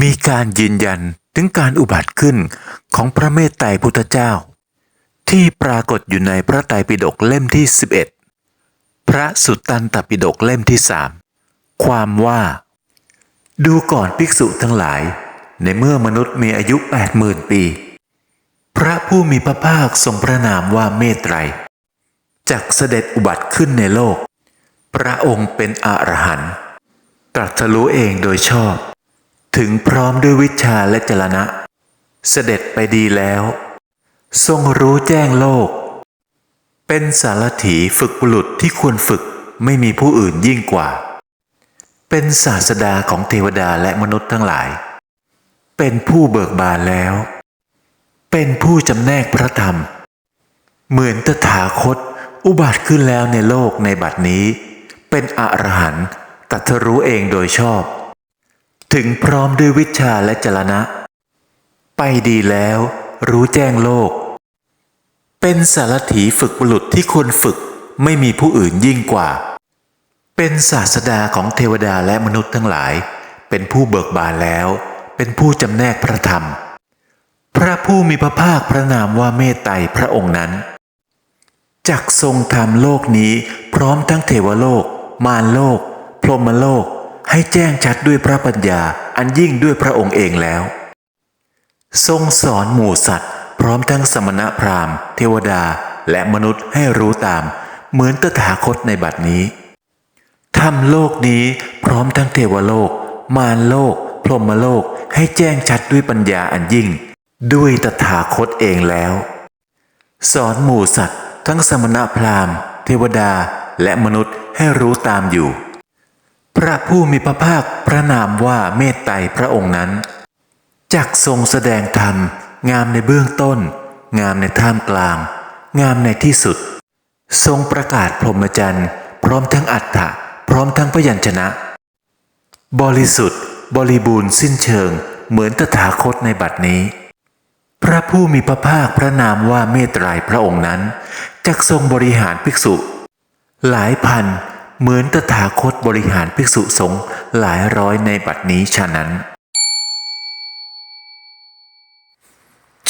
มีการยืนยันถึงการอุบัติขึ้นของพระเมตไตรพุทธเจ้า ที่ปรากฏอยู่ในพระไตรปิฎกเล่มที่ 11 พระสุตตันตปิฎกเล่มที่สามความว่า ดูก่อนภิกษุทั้งหลาย ในเมื่อมนุษย์มีอายุแปดหมื่นปี พระผู้มีพระภาคทรงพระนามว่าเมตไตรจักเสด็จอุบัติขึ้นในโลก พระองค์เป็นอรหันต์ตรัสรู้เองโดยชอบ ถึงพร้อมด้วยวิชาและจรณะ เสด็จไปดีแล้ว ทรงรู้แจ้งโลก เป็นสารถีฝึกบุรุษที่ควรฝึกไม่มีผู้อื่นยิ่งกว่า เป็นศาสดาของเทวดาและมนุษย์ทั้งหลาย เป็นผู้เบิกบานแล้ว เป็นผู้จำแนกพระธรรม เหมือนตถาคตอุบัติขึ้นแล้วในโลกในบัดนี้ เป็นอรหันต์ตรัสรู้เองโดยชอบ ถึงพร้อมด้วยวิชาและจรณะ ไปดีแล้ว รู้แจ้งโลก เป็นสารถีฝึกบุรุษที่ควรฝึกไม่มีผู้อื่นยิ่งกว่า เป็นศาสดาของเทวดาและมนุษย์ทั้งหลาย เป็นผู้เบิกบานแล้ว เป็นผู้จำแนกพระธรรม พระผู้มีพระภาคพระนามว่าเมตไตรพระองค์นั้นจักทรงทำโลกนี้พร้อมทั้งเทวโลก มารโลก พรหมโลก ให้แจ้งชัดด้วยพระปัญญาอันยิ่งด้วยพระองค์เองแล้ว ทรงสอนหมู่สัตว์ พร้อมทั้งสมณพราหมณ์ เทวดาและมนุษย์ให้รู้ตาม เหมือนตถาคตในบัดนี้ทำโลกนี้พร้อมทั้งเทวโลก มารโลก พรหมโลกให้แจ้งชัดด้วยปัญญาอันยิ่ง ด้วยตถาคตเองแล้ว สอนหมู่สัตว์ ทั้งสมณพราหมณ์ เทวดาและมนุษย์ให้รู้ตามอยู่ พระผู้มีพระภาคพระนามว่าเมตไตรพระองค์นั้น จักทรงแสดงธรรม งามในเบื้องต้น งามในท่ามกลาง งามในที่สุด ทรงประกาศพรหมจรรย์ พร้อมทั้งอัฏฐะพร้อมทั้งพยัญชนะ บริสุทธิ์ บริบูรณ์สิ้นเชิง เหมือนตถาคตในบัดนี้ พระผู้มีพระภาคพระนามว่าเมตไตรพระองค์นั้นจักทรงบริหารภิกษุ หลายพัน เหมือนตถาคตบริหารภิกษุสงฆ์หลายร้อยในบัดนี้ฉะนั้น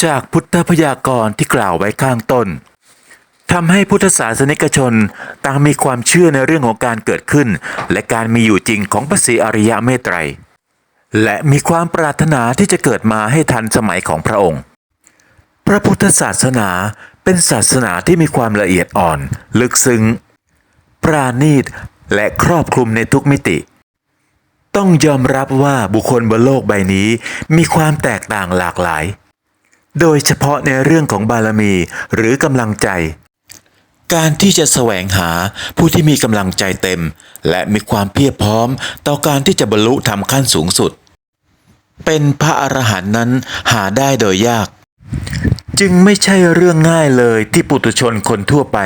จากพุทธพยากรณ์ที่กล่าวไว้ข้างต้นทำให้พุทธศาสนิกชนต่างมีความเชื่อในเรื่องของการเกิดขึ้น และการมีอยู่จริงของพระศรีอริยเมตไตร และมีความปรารถนาที่จะเกิดมาให้ทันสมัยของพระองค์ พระพุทธศาสนาเป็นศาสนาที่มีความละเอียดอ่อน ลึกซึ้ง ปราณีต และครอบคลุมในทุกมิติ ต้องยอมรับว่าบุคคลบนโลกใบนี้มีความแตกต่างหลากหลาย โดยเฉพาะในเรื่องของบารมีหรือกำลังใจ การที่จะแสวงหาผู้ที่มีกำลังใจเต็ม และมีความเพียรพร้อม ต่อการที่จะบรรลุทำขั้นสูงสุด เป็นพระอรหันต์นั้นหาได้โดยยาก จึงไม่ใช่เรื่องง่ายเลยที่ปุถุชนคนทั่วไป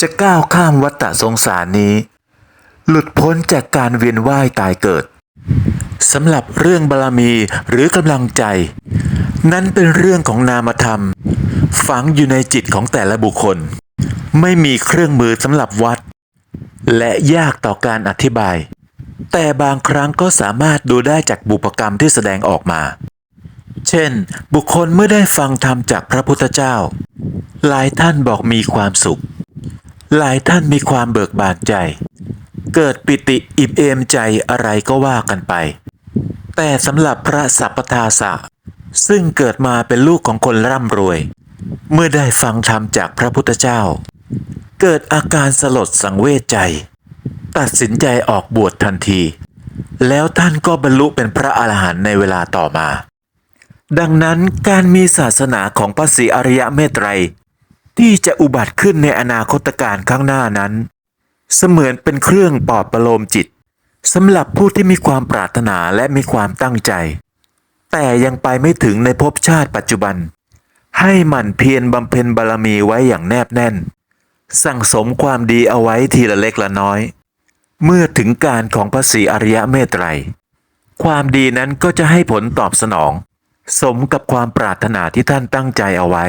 จะก้าวข้ามวัฏสงสารนี้ หลุดพ้นจากการเวียนว่ายตายเกิดสำหรับเรื่องบารมีหรือกำลังใจ นั้นเป็นเรื่องของนามธรรม ฝังอยู่ในจิตของแต่ละบุคคล ไม่มีเครื่องมือสำหรับวัด และยากต่อการอธิบาย แต่บางครั้งก็สามารถดูได้จากบุพกรรมที่แสดงออกมา เช่น บุคคลเมื่อได้ฟังธรรมจากพระพุทธเจ้า หลายท่านบอกมีความสุข หลายท่านมีความเบิกบานใจ เกิดปิติอิ่มเอมใจอะไรก็ว่ากันไป แต่สำหรับพระสัพพทาสะ ซึ่งเกิดมาเป็นลูกของคนร่ำรวย เมื่อได้ฟังธรรมจากพระพุทธเจ้า เกิดอาการสลดสังเวชใจ ตัดสินใจออกบวชทันที แล้วท่านก็บรรลุเป็นพระอรหันต์ในเวลาต่อมา ดังนั้นการมีศาสนาของพระศรีอริยเมตไตร ที่จะอุบัติขึ้นในอนาคตการข้างหน้านั้น เสมือนเป็นเครื่องปลอบประโลมจิตสำหรับผู้ที่มีความปรารถนาและมีความตั้งใจ แต่ยังไปไม่ถึงในภพชาติปัจจุบัน ให้หมั่นเพียรบำเพ็ญบารมีไว้อย่างแนบแน่น สั่งสมความดีเอาไว้ทีละเล็กละน้อย เมื่อถึงการของพระศรีอริยะเมตไตร ความดีนั้นก็จะให้ผลตอบสนอง สมกับความปรารถนาที่ท่านตั้งใจเอาไว้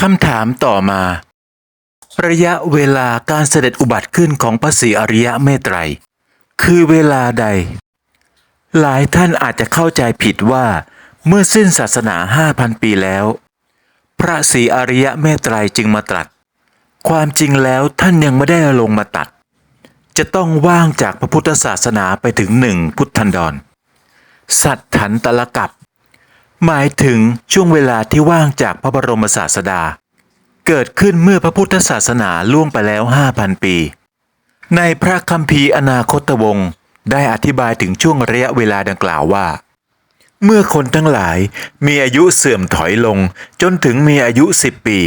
คำถามต่อมา ระยะเวลาการเสด็จอุบัติขึ้นของพระศรีอริยะเมตไตร คือเวลาใด หลายท่านอาจจะเข้าใจผิดว่า เมื่อสิ้นศาสนาห้าพันปีแล้ว พระศรีอริยะเมตไตรจึงมาตรัส ความจริงแล้วท่านยังไม่ได้ลงมาตัด จะต้องว่างจากพระพุทธศาสนาไปถึงหนึ่งพุทธันดร สัตถันตลกับ หมายถึงช่วงเวลาที่ว่างจากพระบรมศาสดา เกิดขึ้นเมื่อพระพุทธศาสนาล่วงไปแล้ว 5,000 ปี ในพระคัมภีร์อนาคตวงศ์ได้อธิบายถึงช่วงระยะเวลาดังกล่าวว่า เมื่อคนทั้งหลายมีอายุเสื่อมถอยลงจนถึงมีอายุ 10 ปี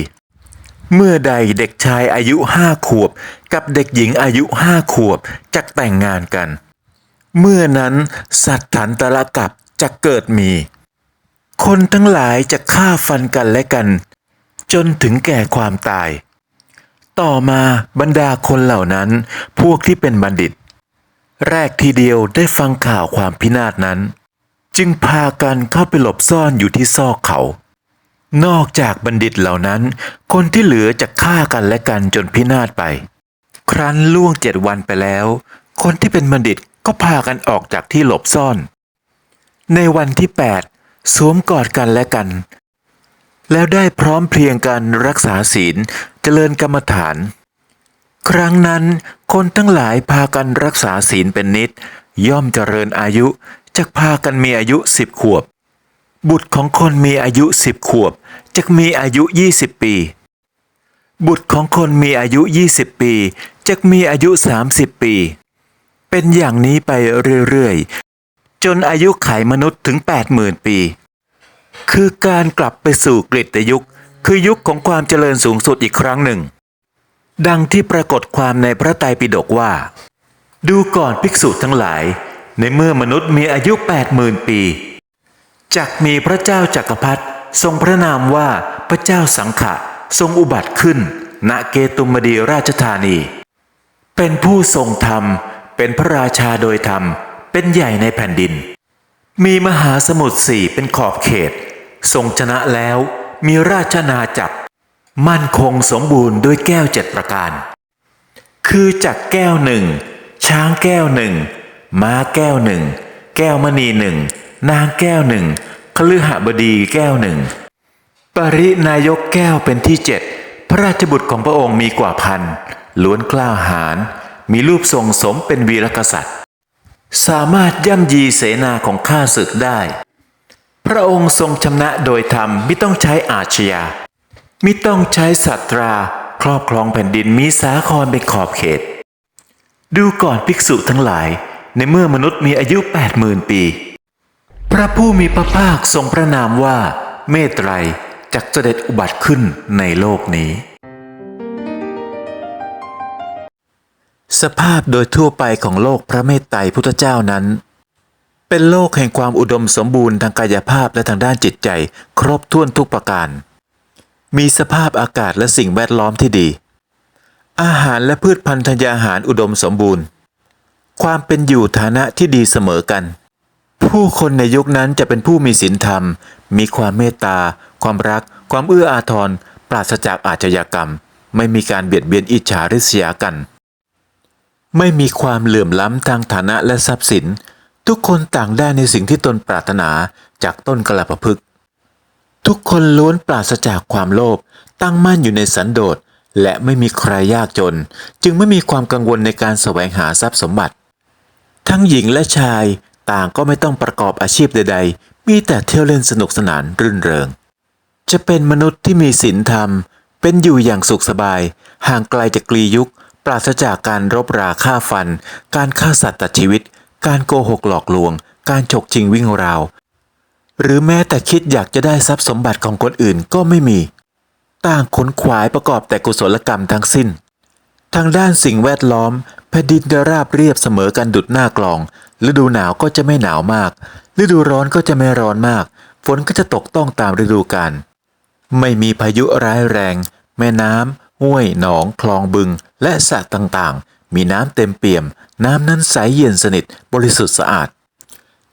เมื่อใดเด็กชายอายุห้าขวบ กับเด็กหญิงอายุห้าขวบจะแต่งงานกัน เมื่อนั้นสัตว์ถันตะละกับจะเกิดมี คนทั้งหลายจะฆ่าฟันกันและกัน จนถึงแก่ความตาย ต่อมาบรรดาคนเหล่านั้น พวกที่เป็นบัณฑิต แรกทีเดียวได้ฟังข่าวความพินาศนั้น จึงพากันเข้าไปหลบซ่อนอยู่ที่ซอกเขา นอกจากบัณฑิตเหล่านั้น คนที่เหลือจะฆ่ากันและกันจนพินาศไป ครั้นล่วงเจ็ดวันไปแล้ว คนที่เป็นบัณฑิต ก็พากันออกจากที่หลบซ่อน ในวันที่แปดสวมกอดกันและกัน แล้วได้พร้อมเพรียงกันรักษาศีลเจริญกรรมฐาน ครั้งนั้นคนทั้งหลายพากันรักษาศีลเป็นนิด ย่อมเจริญอายุจะพากันมีอายุสิบขวบ บุตรของคนมีอายุสิบขวบจะมีอายุยี่สิบปี บุตรของคนมีอายุยี่สิบปีจะมีอายุสามสิบปี เป็นอย่างนี้ไปเรื่อยๆ จนอายุไขมนุษย์ถึงแปดหมื่นปี คือการกลับไปสู่กฤตยุค คือยุคของความเจริญสูงสุดอีกครั้งหนึ่ง ดังที่ปรากฏความในพระไตรปิฎกว่า ดูก่อนภิกษุทั้งหลาย ในเมื่อมนุษย์มีอายุแปดหมื่นปีจักมีพระเจ้าจักรพรรดิทรงพระนามว่าพระเจ้าสังขะทรงอุบัติขึ้น ณเกตุมดีราชธานี เป็นผู้ทรงธรรม เป็นพระราชาโดยธรรม เป็นใหญ่ในแผ่นดิน มีมหาสมุทรสี่เป็นขอบเขต ทรงชนะแล้วมีราชนาจักร มั่นคงสมบูรณ์ด้วยแก้วเจ็ดประการ คือจักแก้วหนึ่งช้างแก้วหนึ่งม้าแก้วหนึ่งแก้วมณีหนึ่งนางแก้วหนึ่งคฤหบดีแก้วหนึ่งปรินายกแก้วเป็นที่เจ็ดพระราชบุตรของพระองค์มีกว่าพันล้วนกล้าหาญ มีรูปทรงสมเป็นวีรกษัตริย์ สามารถย่ำยีเสนาของข้าศึกได้ พระองค์ทรงชำนะโดยธรรมไม่ต้องใช้อาชญาไมิต้องใช้สัตราครอบครองแผ่นดินมีสาครเป็นขอบเขต ดูก่อนภิกษุทั้งหลาย ในเมื่อมนุษย์มีอายุแปดหมื่นปี พระผู้มีพระภาคทรงพระนามว่า เมตไตรจักเสด็จอุบัติขึ้นในโลกนี้ สภาพโดยทั่วไปของโลกพระเมตไตรพุทธเจ้านั้น เป็นโลกแห่งความอุดมสมบูรณ์ทางกายภาพและทางด้านจิตใจ ครบถ้วนทุกประการ มีสภาพอากาศและสิ่งแวดล้อมที่ดี อาหารและพืชพันธุ์ธัญญาหารอุดมสมบูรณ์ ความเป็นอยู่ฐานะที่ดีเสมอกัน ผู้คนในยุคนั้นจะเป็นผู้มีศีลธรรม มีความเมตตา ความรัก ความเอื้ออาทร ปราศจากอาชญากรรม ไม่มีการเบียดเบียนอิจฉาริษยากัน ไม่มีความเหลื่อมล้ำทางฐานะและทรัพย์สิน ทุกคนต่างได้ในสิ่งที่ตนปรารถนาจากต้นกระปพฤกษ์ทุกคนล้วนปราศจากความโลภตั้งมั่นอยู่ในสันโดษและไม่มีใครยากจน จึงไม่มีความกังวลในการแสวงหาทรัพย์สมบัติ ทั้งหญิงและชายต่างก็ไม่ต้องประกอบอาชีพใด ๆ มีแต่เที่ยวเล่นสนุกสนานรื่นเริง จะเป็นมนุษย์ที่มีศีลธรรม เป็นอยู่อย่างสุขสบาย ห่างไกลจากกลียุค ปราศจากการรบราฆ่าฟัน การฆ่าสัตว์ตัดชีวิต การโกหกหลอกลวง การฉกชิงวิ่งราว หรือแม้แต่คิดอยากจะได้ทรัพย์สมบัติของคนอื่นก็ไม่มี ต่างขนขวายประกอบแต่กุศลกรรมทั้งสิ้น ทางด้านสิ่งแวดล้อมแผ่นดินจะราบเรียบเสมอกันดุดหน้ากลอง ฤดูหนาวก็จะไม่หนาวมาก ฤดูร้อนก็จะไม่ร้อนมาก ฝนก็จะตกต้องตามฤดูกาลไม่มีพายุร้ายแรง แม่น้ำ ห้วยหนองคลองบึง และสระต่างๆ มีน้ำเต็มเปี่ยม น้ำนั้นใสเย็นสนิทบริสุทธิ์สะอาด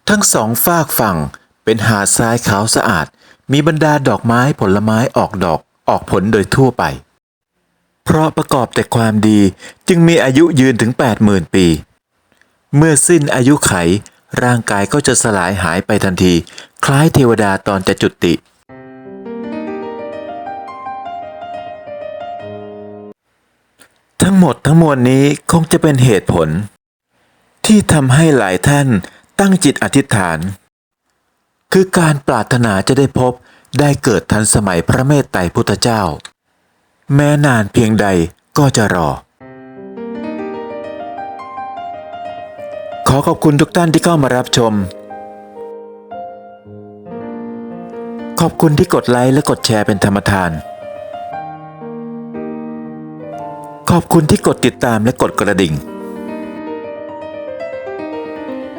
ทั้งสองฝากฝั่งเป็นหาดทรายขาวสะอาด มีบรรดาดอกไม้ผลไม้ออกดอกออกผลโดยทั่วไป เพราะประกอบแต่ความดีจึงมีอายุยืนถึง 80,000 ปี เมื่อสิ้นอายุไข ร่างกายก็จะสลายหายไปทันที คล้ายเทวดาตอนจะจุติ ทั้งหมดทั้งมวลนี้คงจะเป็นเหตุผล ที่ทำให้หลายท่านตั้งจิตอธิษฐาน คือการปรารถนาจะได้พบได้เกิดทันสมัยพระเมตไตรพุทธเจ้า แม้นานเพียงใดก็จะรอ ขอขอบคุณทุกท่านที่เข้ามารับชม ขอบคุณที่กดไลค์และกดแชร์เป็นธรรมทาน อบคุณที่กดติดตามและกดกระดิ่ง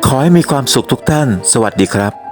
ขอให้มีความสุขทุกท่าน สวัสดีครับ